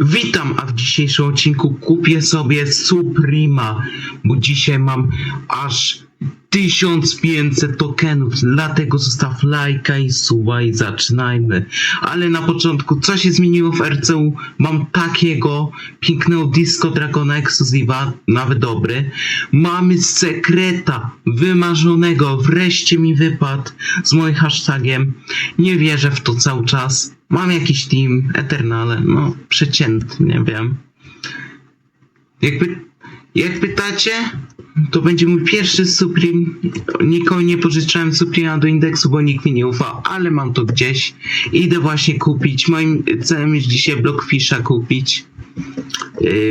Witam, a w dzisiejszym odcinku kupię sobie Suprema, bo dzisiaj mam aż 1500 tokenów, dlatego zostaw lajka i suba i zaczynajmy. Ale na początku, co się zmieniło w RCU? Mam takiego pięknego Disco Dragona Exclusiva, nawet dobry. Mamy sekreta wymarzonego, wreszcie mi wypadł z moim hashtagiem. Nie wierzę w to cały czas. Mam jakiś team, Eternale, no przeciętny, nie wiem. Jakby, jak pytacie, to będzie mój pierwszy Supreme. Nikogo nie pożyczałem Suprema do indeksu, bo nikt mi nie ufa, ale mam to gdzieś. Idę właśnie kupić. Moim celem jest dzisiaj Blockfisha kupić.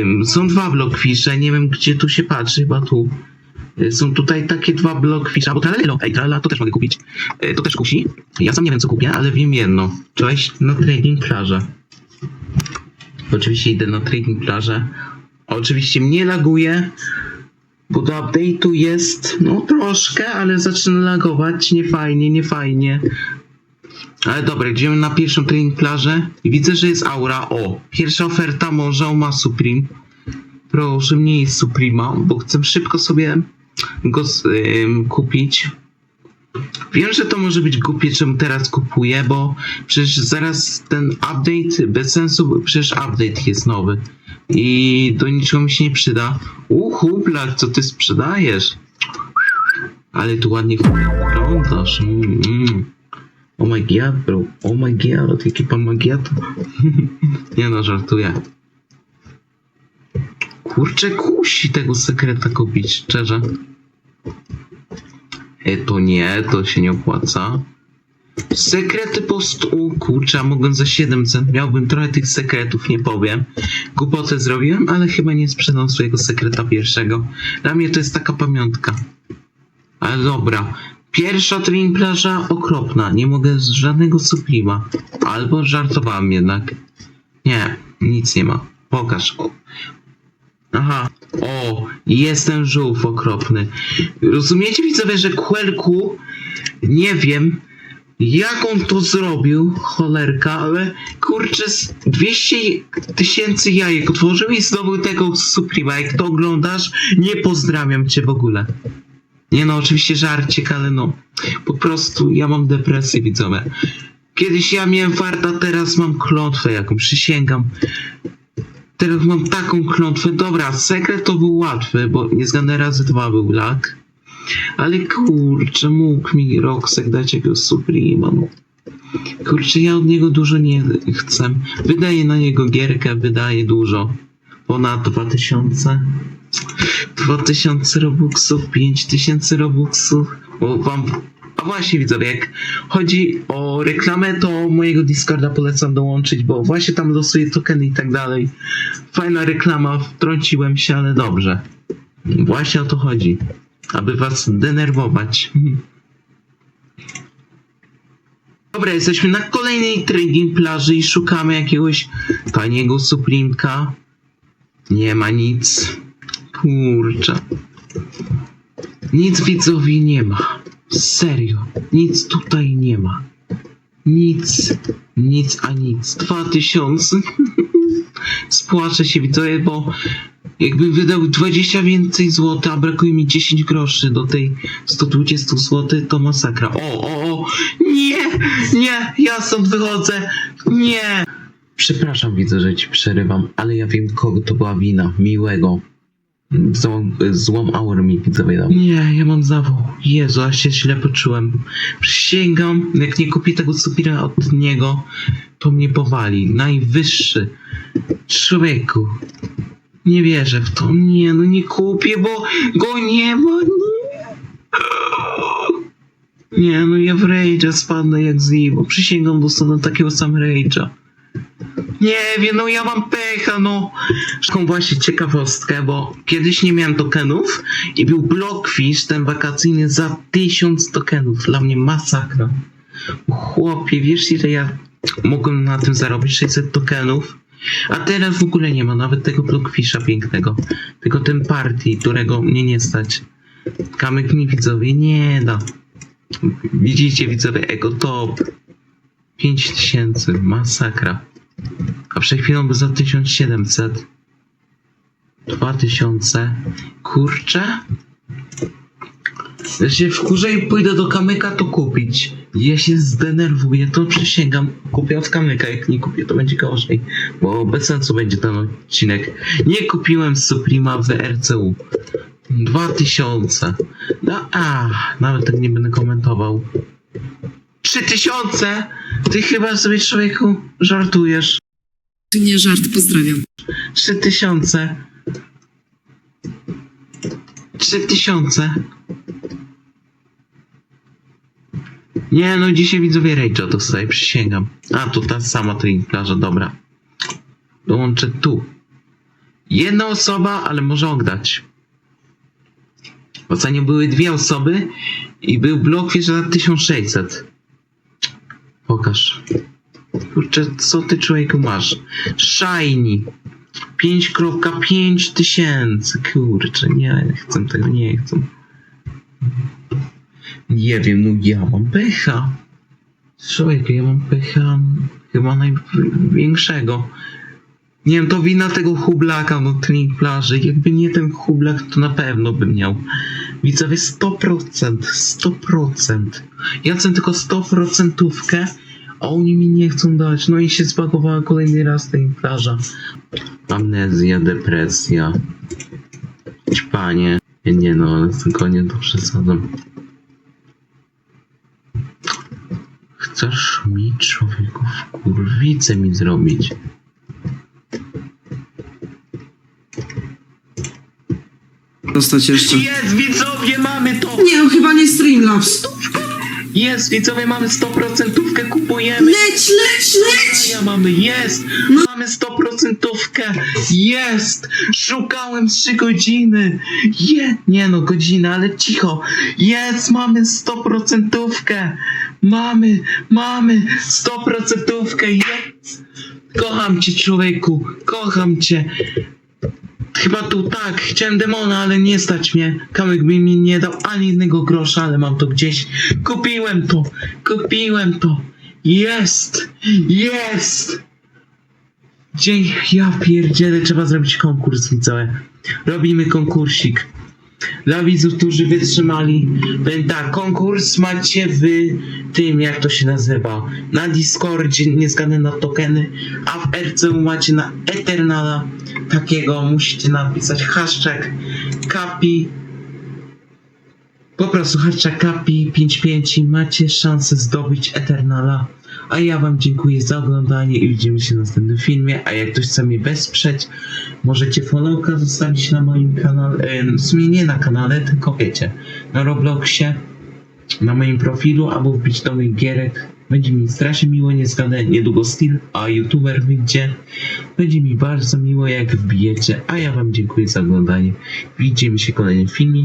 Ym, są dwa Blockfishe, nie wiem gdzie tu się patrzy, chyba tu. Y, Są tutaj takie dwa Blockfisha, bo tralelo, ej, tralala, to też mogę kupić. Y, To też kusi. Ja sam nie wiem co kupię, ale wiem jedno. Cześć, na trading plażę. Oczywiście idę na trading plażę. Oczywiście mnie laguje, bo do update'u jest, no troszkę, ale zaczyna lagować, nie fajnie, nie fajnie. Ale dobra, idziemy na pierwszą trading plażę i widzę, że jest aura. O, pierwsza oferta może ma Supreme. Proszę, nie jest Suprema, bo chcę szybko sobie go kupić. Wiem, że to może być głupie, czemu teraz kupuję, bo przecież zaraz ten update bez sensu, przecież update jest nowy i do niczego mi się nie przyda. Uhu, blak, co ty sprzedajesz? Ale tu ładnie wyglądasz. Mm, mm. Oh my god, bro. Oh my god, jaki pan magiato. nie no, żartuję. Kurczę, kusi tego sekreta kupić, szczerze. E, to nie, to się nie opłaca. Sekrety po prostu, kurczę, a mogłem za 700, miałbym trochę tych sekretów, nie powiem. Głupotę zrobiłem, ale chyba nie sprzedam swojego sekreta pierwszego. Dla mnie to jest taka pamiątka. Ale dobra. Pierwsza plaża okropna, nie mogę z żadnego suplima. Albo żartowałem jednak. Nie, nic nie ma. Pokaż. Aha. O, jest ten żółw okropny. Rozumiecie widzowie, że Quelku, nie wiem, jak on to zrobił, cholerka, ale kurczę, z 200 tysięcy jajek otworzył i zdobył tego Suprema. Jak to oglądasz, nie pozdrawiam cię w ogóle. Nie no, oczywiście żarcik, ale no, po prostu ja mam depresję widzowie. Kiedyś ja miałem farta, teraz mam klątwę jaką, przysięgam. Teraz mam taką klątwę. Dobra, sekret to był łatwy, bo niezgadne razy dwa był lak. Ale kurczę, mógł mi Roxek dać jakiegoś Suprema, no. Kurczę, ja od niego dużo nie chcę. Wydaję na niego gierkę, wydaję dużo. Ponad 2000. 2000 robuxów, 5000 robuxów. Bo wam... A właśnie widzowie, jak chodzi o reklamę, to mojego Discorda polecam dołączyć, bo właśnie tam losuję tokeny i tak dalej. Fajna reklama, wtrąciłem się, ale dobrze. Właśnie o to chodzi. Aby was denerwować. Dobra, jesteśmy na kolejnej trading plaży i szukamy jakiegoś taniego suplimka. Nie ma nic. Kurczę. Nic widzowie nie ma. Serio. Nic tutaj nie ma. Nic. Nic a nic. Dwa tysiące. Spłaczę się widzowie, bo jakbym wydał 20 więcej złota, a brakuje mi 10 groszy do tej 120 zł, to masakra. O, o, o! Nie! Nie! Ja stąd wychodzę! Nie! Przepraszam widzę, że ci przerywam, ale ja wiem kogo to była wina. Miłego. Złą, złą aurę mi widzowie. Nie, ja mam zawał. Jezu, ja się źle poczułem. Przysięgam, jak nie kupię tego supira od niego, to mnie powali. Najwyższy. Człowieku. Nie wierzę w to. Nie, no nie kupię, bo go nie ma. Nie, nie no ja w rage'a spadnę jak Zibo. Przysięgam, dostanę takiego sam rage'a. Nie wiem, no ja mam pecha, no. Taką właśnie ciekawostkę, bo kiedyś nie miałem tokenów i był Blockfish, ten wakacyjny, za 1000 tokenów. Dla mnie masakra. Chłopie, wiesz ile ja mogłem na tym zarobić? 600 tokenów. A teraz w ogóle nie ma nawet tego Blockfisha pięknego. Tylko ten party, którego mnie nie stać. Kamek mi widzowie nie da. Widzicie widzowie, ego top. 5000, masakra. Przed chwilą był za 1700. 2000. Kurczę. Ja się wkurzę i pójdę do kamyka to kupić. Ja się zdenerwuję, to przysięgam. Kupię od kamyka, jak nie kupię, to będzie gorzej. Bo bez sensu będzie ten odcinek. Nie kupiłem Suprema w RCU. 2000. No a, nawet tak nie będę komentował. 3000! Ty chyba sobie człowieku żartujesz. Nie żart, pozdrawiam. 3000. 3000. Nie no, dzisiaj widzowie Rage'a dostaję, przysięgam. A, to ta sama plaża, dobra. Dołączę tu. Jedna osoba, ale może oddać. Ocenie były dwie osoby i był blok za 1600. Pokaż. Kurczę, co ty człowieku masz? Shiny. 5.5 tysięcy. Kurczę, nie chcę tego, nie chcę. Nie wiem, no ja mam pecha. Człowieku, ja mam pecha chyba największego. Nie wiem, to wina tego hublaka no trening plaży. Jakby nie ten hublak, to na pewno bym miał. Widzowie, 100%, 100%. Ja chcę tylko 100%, a oni mi nie chcą dać. No i się zbagowała kolejny raz trening plaża. Amnezja, depresja. Panie. Nie, no, ale tylko nie to przesadzam. Chcesz mi człowieku w kurwicę mi zrobić? Dostać jeszcze. Jest, widzowie, mamy to! Nie, no chyba nie Streamlabs. Jest, widzowie, mamy 100% kupujemy. Leć, leć, leć! Ja mamy, jest! Mamy 100%! Jest! Szukałem 3 godziny! Je, nie no, godzina, ale cicho! Jest, mamy 100%! Mamy, mamy 100%! Jest! Kocham cię, człowieku! Kocham cię! Chyba tu tak, chciałem demona, ale nie stać mnie. Kamyk by mi nie dał ani jednego grosza, ale mam to gdzieś. Kupiłem to! Kupiłem to! Jest! Jest! Dzień, ja pierdzielę, trzeba zrobić konkurs widzowie. Robimy konkursik. Dla widzów, którzy wytrzymali, tak, konkurs macie w tym, jak to się nazywa, na Discordzie, nie zgadnę na tokeny, a w RCU macie na Eternala takiego, musicie napisać hashtag kapi, po prostu hashtag kapi 55 i macie szansę zdobyć Eternala. A ja wam dziękuję za oglądanie i widzimy się w następnym filmie. A jak ktoś chce mnie wesprzeć, możecie followka zostawić na moim kanale. e, W sumie nie na kanale, tylko wiecie, na Robloxie, na moim profilu, albo wbić do moich gierek. Będzie mi strasznie miło, nie zgadę, niedługo Steel, a YouTuber wyjdzie. Będzie mi bardzo miło, jak wbijecie, a ja wam dziękuję za oglądanie. Widzimy się w kolejnym filmie.